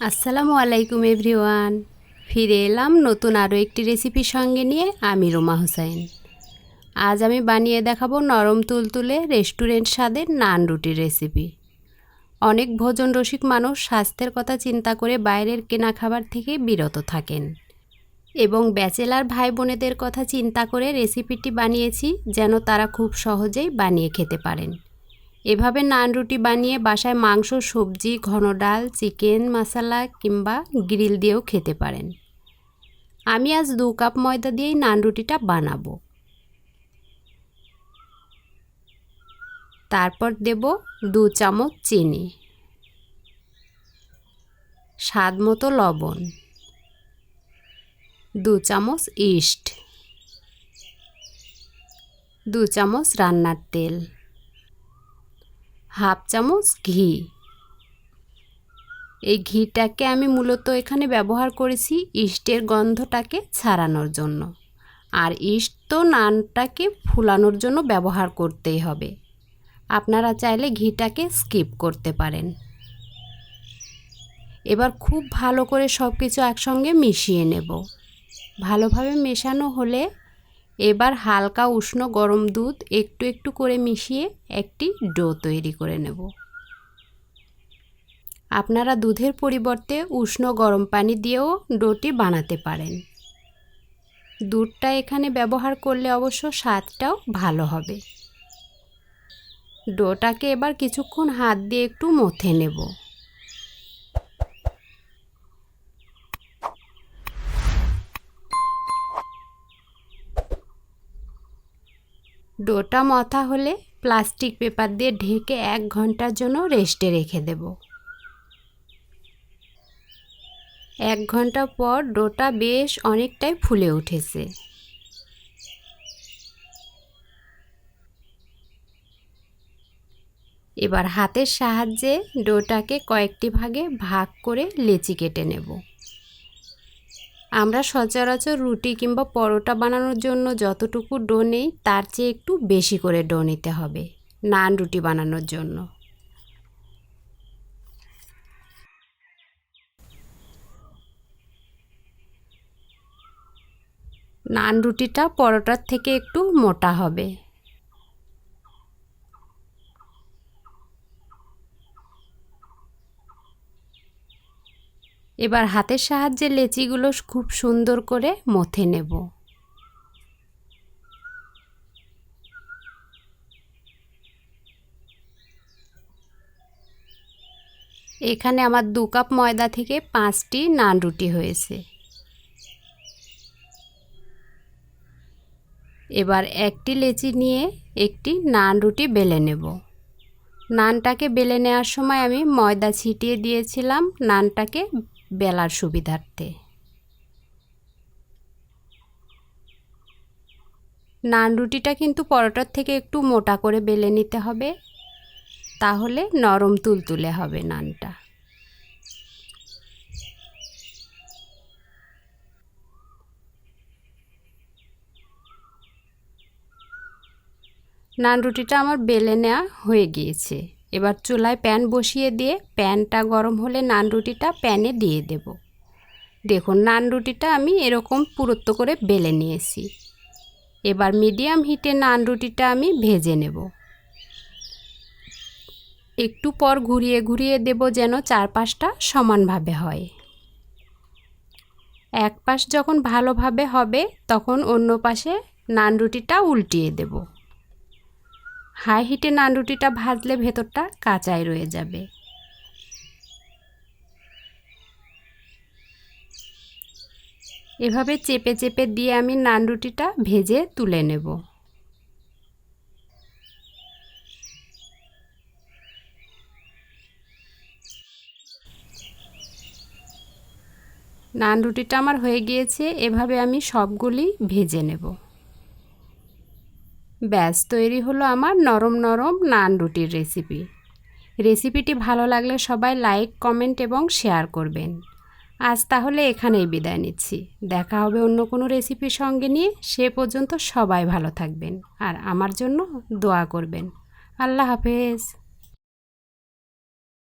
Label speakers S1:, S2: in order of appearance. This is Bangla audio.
S1: আসসালামু আলাইকুম এভরিওয়ান। ফিরে এলাম নতুন আরও একটি রেসিপির সঙ্গে নিয়ে আমি রোমা হোসেন। আজ আমি বানিয়ে দেখাবো নরম তুলতুলে রেস্টুরেন্ট স্বাদের নান রুটির রেসিপি। অনেক ভোজন রসিক মানুষ স্বাস্থ্যের কথা চিন্তা করে বাইরের কেনা খাবার থেকে বিরত থাকেন। এবং ব্যাচেলার ভাই বোনেদের কথা চিন্তা করে রেসিপিটি বানিয়েছি যেন তারা খুব সহজেই বানিয়ে খেতে পারেন। এভাবে নান রুটি বানিয়ে বাসায় মাংস, সবজি, ঘন ডাল, চিকেন, মশলা কিংবা গ্রিল দিয়েও খেতে পারেন। আমি আজ দু কাপ ময়দা দিয়েই নান রুটিটা বানাবো। তারপর দেব দু চামচ চিনি। স্বাদ মতো লবণ। দু চামচ ইস্ট। দু চামচ রান্নার তেল। হাফ চামচ ঘি। এই ঘিটাকে আমি মূলত এখানে ব্যবহার করেছি ইস্টের গন্ধটাকে ছাড়ানোর জন্য। আর ইস্ট তো নানটাকে ফুলানোর জন্য ব্যবহার করতেই হবে। আপনারা চাইলে ঘিটাকে স্কিপ করতে পারেন। এবার খুব ভালো করে সব কিছু একসঙ্গে মিশিয়ে নেব। ভালোভাবে মেশানো হলে এবার হালকা উষ্ণ গরম দুধ একটু একটু করে মিশিয়ে একটি ডো তৈরি করে নেব। আপনারা দুধের পরিবর্তে উষ্ণ গরম পানি দিয়েও ডোটি বানাতে পারেন। দুধটা এখানে ব্যবহার করলে অবশ্য স্বাদটাও ভালো হবে। ডোটাকে এবার কিছুক্ষণ হাত দিয়ে একটু মথে নেব। ডোটা মথা হলে প্লাস্টিক পেপার দিয়ে ঢেকে এক ঘণ্টার জন্য রেস্টে রেখে দেব। এক ঘণ্টা পর ডোটা বেশ অনেকটাই ফুলে উঠেছে। এবার হাতের সাহায্যে ডোটাকে কয়েকটি ভাগে ভাগ করে লেচি কেটে নেব। আমরা সচরাচর রুটি কিংবা পরোটা বানানোর জন্য যতটুকু ডো নেই, তার চেয়ে একটু বেশি করে ডো নিতে হবে, নান রুটি বানানোর জন্য। নান রুটিটা পরোটার থেকে একটু মোটা হবে। এবার হাতের সাহায্যে লেচিগুলো খুব সুন্দর করে মথে নেব। এখানে আমার দু কাপ ময়দা থেকে পাঁচটি নান রুটি হয়েছে। এবার একটি লেচি নিয়ে একটি নান রুটি বেলে নেব। নানটাকে বেলে নেওয়ার সময় আমি ময়দা ছিটিয়ে দিয়েছিলাম, নানটাকে বেলার সুবিধার্থে। নান রুটিটা কিন্তু পরোটার থেকে একটু মোটা করে বেলে নিতে হবে। তাহলে নরম তুলতুলে হবে নানটা। নান রুটিটা আমার বেলে নেওয়া হয়ে গিয়েছে। এবার চুলায় প্যান বসিয়ে দিয়ে প্যানটা গরম হলে নান রুটিটা প্যানে দিয়ে দেব। দেখুন নান রুটিটা আমি এরকম পুরুত্ব করে বেলে নিয়েছি। এবার মিডিয়াম হিটে নান রুটিটা আমি ভেজে নেব। একটু পর ঘুরিয়ে ঘুরিয়ে দেব যেন চারপাশটা সমানভাবে হয়। এক পাশ যখন ভালোভাবে হবে তখন অন্য পাশে নান রুটিটা উল্টিয়ে দেবো। হাই হিটে নান রুটিটা ভাজলে ভেতরটা কাঁচাই রয়ে যাবে। এভাবে চেপে চেপে দিয়ে আমি নান রুটিটা ভেজে তুলে নেব। নান রুটিটা আমার হয়ে গিয়েছে, এভাবে আমি সবগুলি ভেজে নেব। ব্যাস, তৈরি হলো আমার নরম নরম নান রুটির রেসিপি রেসিপিটি ভালো লাগলে সবাই লাইক কমেন্ট এবং শেয়ার করবেন। আজ তাহলে এখানেই বিদায় নিচ্ছি। দেখা হবে অন্য কোনো রেসিপির সঙ্গে নিয়ে। সে পর্যন্ত সবাই ভালো থাকবেন আর আমার জন্য দোয়া করবেন। আল্লাহ হাফেজ।